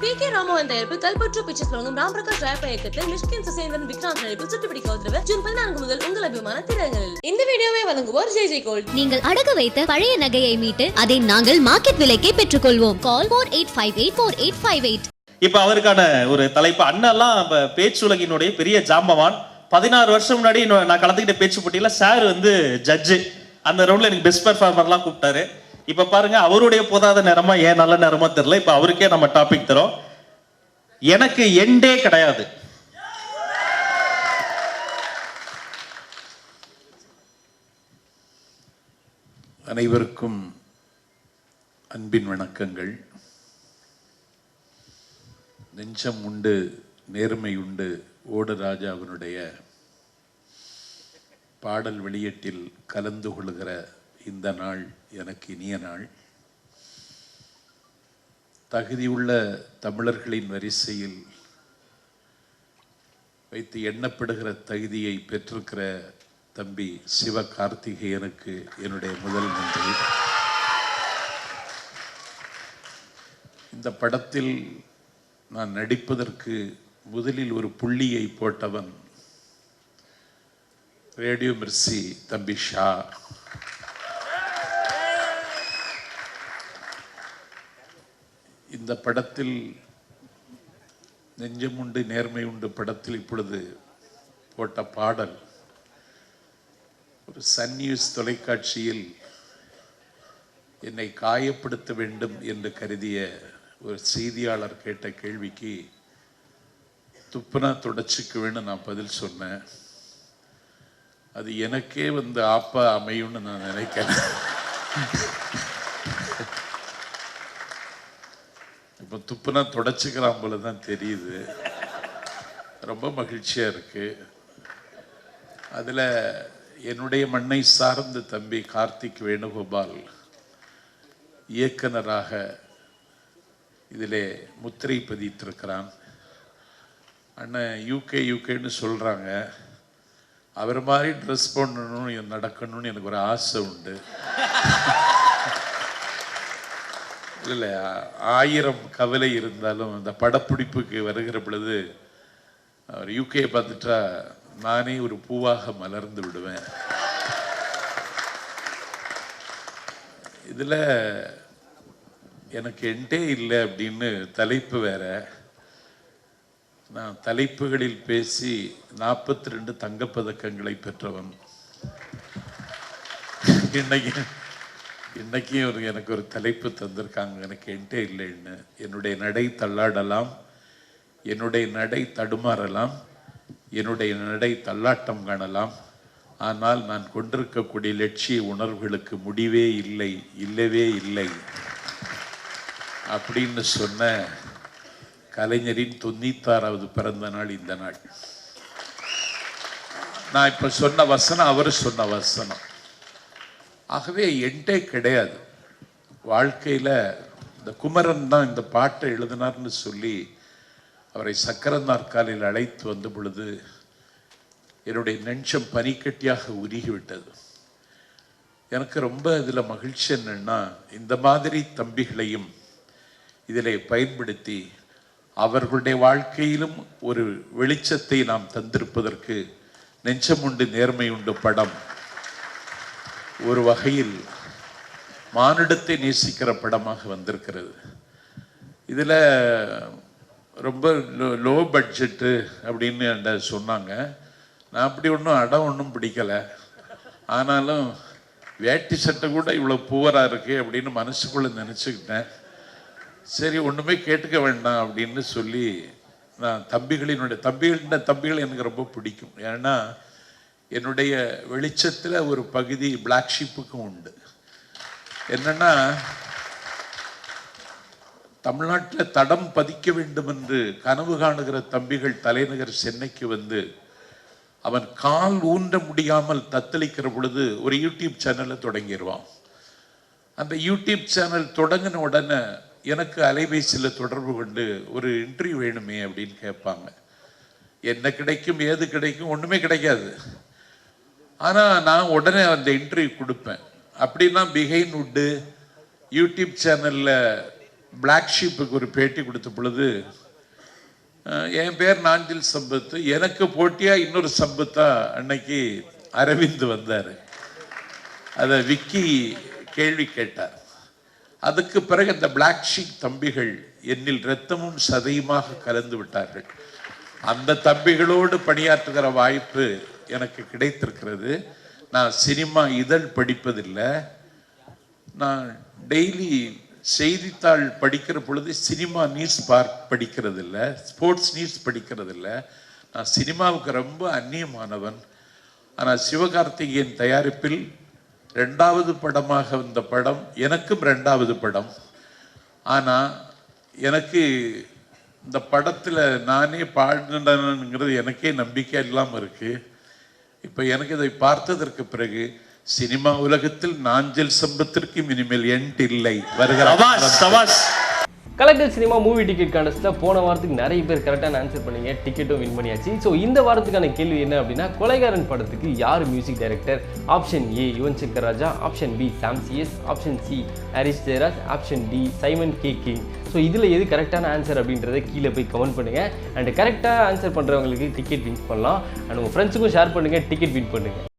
B K Ramohan தயாரிப்பு கல்பற்று pictures வழங்கும் ராம் பிரகாஷ் ராயப்பா இயக்கத்தில் மிஷ்கின் சுசேந்திரன் விக்ராந்த் நடிப்பில் சுட்டுப்பிடிக்க உத்தரவு ஜூன் பதினான்கு முதல் உங்கள் அபிமான திரையரங்களில் இந்த வீடியோவை வழங்குவோர் ஜெய் ஜெய் கோல்ட். நீங்கள் அடகு வைத்த பழைய நகையை மீட்டு அதை நாங்கள் மார்க்கெட் விலைக்கே பெற்றுக்கொள்வோம். Call four eight five eight four eight five eight. இப்ப அவருக்கான ஒரு தலைப்பு அண்ணாலாம் இப்ப பேச்சுலகினுடைய பெரிய ஜாம்பவான். பதினாறு வருஷம் முன்னாடி நான் நான் கலந்துக்கிட்ட பேச்சு போட்டியில சார் வந்து ஜட்ஜு அந்த ரவுண்ட்ல எனக்கு பெஸ்ட் பெர்ஃபார்மர்லாம் கூப்பிட்டாரு. இப்ப பாருங்க அவருடைய போதாத நேரமா ஏன் நல்ல நேரமா தெரியல. இப்ப அவருக்கே நம்ம டாபிக் தரோம். எனக்கு எண்டே கிடையாது. அனைவருக்கும் அன்பின் வணக்கங்கள். நெஞ்சம் உண்டு நேர்மை உண்டு ஓடு ராஜாவினுடைய பாடல் வெளியீட்டில் கலந்து கொள்கிற இந்த நாள் எனக்கு இனிய நாள். தகுதியுள்ள தமிழர்களின் வரிசையில் வைத்து எண்ணப்படுகிற தகுதியை பெற்றிருக்கிற தம்பி சிவ கார்த்திகேயனுக்கு என்னுடைய முதல் நன்றி. இந்த படத்தில் நான் நடிப்பதற்கு முதலில் ஒரு புள்ளியை போட்டவன் ரேடியோ மிர்சி தம்பி ஷா. இந்த படத்தில் நெஞ்சமுண்டு நேர்மை உண்டு படத்தில் இப்பொழுது போட்ட பாடல் ஒரு சன் நியூஸ் தொலைக்காட்சியில் என்னை காயப்படுத்த வேண்டும் என்று கருதிய ஒரு செய்தியாளர் கேட்ட கேள்விக்கு துப்புனா தொடச்சிக்குவேன்னு நான் பதில் சொன்னேன். அது எனக்கே வந்து ஆப்பா அமையும்னு நான் நினைக்கிறேன் இப்போ துப்புனா தொடச்சிக்கிறான் போல தான் தெரியுது. ரொம்ப மகிழ்ச்சியாக இருக்குது அதில் என்னுடைய மண்ணை சார்ந்த தம்பி கார்த்திக் வேணுகோபால் இயக்குனராக இதிலே முத்திரை பதித்திருக்கிறான். அண்ணன் யூகே யூகேன்னு சொல்கிறாங்க அவர் மாதிரி ட்ரெஸ் பண்ணணும் நடக்கணும்னு எனக்கு ஒரு ஆசை உண்டு. இல்லை ஆயிரம் கவலை இருந்தாலும் அந்த படப்பிடிப்புக்கு வருகிற பொழுது அவர் யூகே பார்த்துட்டா நானே ஒரு பூவாக மலர்ந்து விடுவேன். இதில் எனக்கு என்டே இல்லை அப்படின்னு தலைப்பு வேற. நான் தலைப்புகளில் பேசி நாற்பத்தி ரெண்டு தங்கப்பதக்கங்களை பெற்றவன். இன்னைக்கு இன்றைக்கும் ஒரு எனக்கு ஒரு தலைப்பு தந்திருக்காங்க. எனக்கு என்டே இல்லைன்னு என்னுடைய நடை தள்ளாடலாம். என்னுடைய நடை தடுமாறலாம். என்னுடைய நடை தள்ளாட்டம் காணலாம். ஆனால் நான் கொண்டிருக்கக்கூடிய லட்சிய உணர்வுகளுக்கு முடிவே இல்லை இல்லவே இல்லை. அப்படின்னு சொன்ன கலைஞரின் தொண்ணூத்தாறாவது பிறந்த நாள் இந்த நாள். நான் இப்போ சொன்ன வசனம் அவர் சொன்ன வசனம். ஆகவே என்டே கிடையாது. வாழ்க்கையில் இந்த குமரன் தான் இந்த பாட்டை எழுதினார்னு சொல்லி அவரை சக்கர நாற்காலில் அழைத்து வந்த பொழுது என்னுடைய நெஞ்சம் பனிக்கட்டியாக உருகிவிட்டது. எனக்கு ரொம்ப இதில் மகிழ்ச்சி என்னென்னா இந்த மாதிரி தம்பிகளையும் இதில் பயன்படுத்தி அவர்களுடைய வாழ்க்கையிலும் ஒரு வெளிச்சத்தை நாம் தந்திருப்பதற்கு நெஞ்சமுண்டு நேர்மை உண்டு படம் ஒரு வகையில் மானிடத்தை நேசிக்கிற படமாக வந்திருக்கிறது. இதில் ரொம்ப லோ லோ பட்ஜெட்டு அப்படின்னு என்கிட்ட சொன்னாங்க. நான் அப்படி ஒன்றும் அடம் ஒன்றும் பிடிக்கலை. ஆனாலும் வேட்டி சட்டை கூட இவ்வளோ பூவராக இருக்குது அப்படின்னு மனசுக்குள்ளே நினச்சிக்கிட்டேன். சரி ஒன்றுமே கேட்டுக்க வேண்டாம் அப்படின்னு சொல்லி நான் தம்பிகளினுடைய தம்பிகளின் தம்பிகள் எனக்கு ரொம்ப பிடிக்கும். ஏன்னா என்னுடைய வெளிச்சத்தில் ஒரு பகுதி பிளாக் ஷிப்புக்கும் உண்டு. என்னன்னா தமிழ்நாட்டில் தடம் பதிக்க வேண்டும் என்று கனவு காணுகிற தம்பிகள் தலைநகர் சென்னைக்கு வந்து அவன் கால் ஊன்ற முடியாமல் தத்தளிக்கிற பொழுது ஒரு யூடியூப் சேனலை தொடங்கிடுவான் அந்த யூடியூப் சேனல் தொடங்கின உடனே எனக்கு அலைபேசியில் தொடர்பு கொண்டு ஒரு இன்டர்வியூ வேணுமே அப்படின்னு கேட்பாங்க. என்ன கிடைக்கும் ஏது கிடைக்கும் ஒன்றுமே கிடைக்காது. ஆனால் நான் உடனே அந்த இன்டர்வியூ கொடுப்பேன். அப்படின்னா பிஹைன் உட்டு யூடியூப் சேனலில் பிளாக் ஷீப்புக்கு ஒரு பேட்டி கொடுத்த பொழுது என் பேர் நாஞ்சில் சம்பத்து. எனக்கு போட்டியாக இன்னொரு சம்பத்தா? அன்னைக்கு அரவிந்த் வந்தார். அதை விக்கி கேள்வி கேட்டார். அதுக்கு பிறகு அந்த பிளாக் ஷீப் தம்பிகள் என்னில் இரத்தமும் சதையுமாக கலந்து விட்டார்கள். அந்த தம்பிகளோடு பணியாற்றுகிற வாய்ப்பு எனக்கு கிடைத்திருக்கிறது. நான் சினிமா இதழ் படிப்பதில்லை. நான் டெய்லி செய்தித்தாள் படிக்கிற பொழுது சினிமா நியூஸ் பார்க் படிக்கிறது இல்லை ஸ்போர்ட்ஸ் நியூஸ் படிக்கிறது இல்லை நான் சினிமாவுக்கு ரொம்ப அந்நியமானவன். ஆனால் சிவகார்த்திகேயன் தயாரிப்பில் ரெண்டாவது படமாக வந்த படம் எனக்கும் ரெண்டாவது படம். ஆனால் எனக்கு இந்த படத்தில் நானே பாடினங்கிறது எனக்கே நம்பிக்கை இல்லாமல் இருக்குது இப்போ எனக்கு இதை பார்த்ததற்கு பிறகு சினிமா உலகத்தில் நாஞ்சல் சம்பத்திற்கும் இனிமேல் எண்ட் இல்லை. வருகிற கலக்கல் சினிமா மூவி டிக்கெட் கான்டெஸ்ட்டில் போன வாரத்துக்கு நிறைய பேர் கரெக்டான ஆன்சர் பண்ணீங்க. டிக்கெட்டும் வின் பண்ணியாச்சு. ஸோ இந்த வாரத்துக்கான கேள்வி என்ன அப்படின்னா கொலைகாரன் படத்துக்கு யார் music director option A Yuvan Shankar Raja. Option B Sam CS option C Harris Jayaraj. Option D Simon K King. So இதில் எது கரெக்டான ஆன்சர் அப்படின்றத கீழே போய் கமெண்ட் பண்ணுங்கள் அண்ட் கரெக்டாக ஆன்சர் பண்ணுறவங்களுக்கு டிக்கெட் வின் பண்ணலாம். அண்ட் உங்கள் ஃப்ரெண்ட்ஸுக்கும் ஷேர் பண்ணுங்கள் டிக்கெட் வின் பண்ணுங்கள்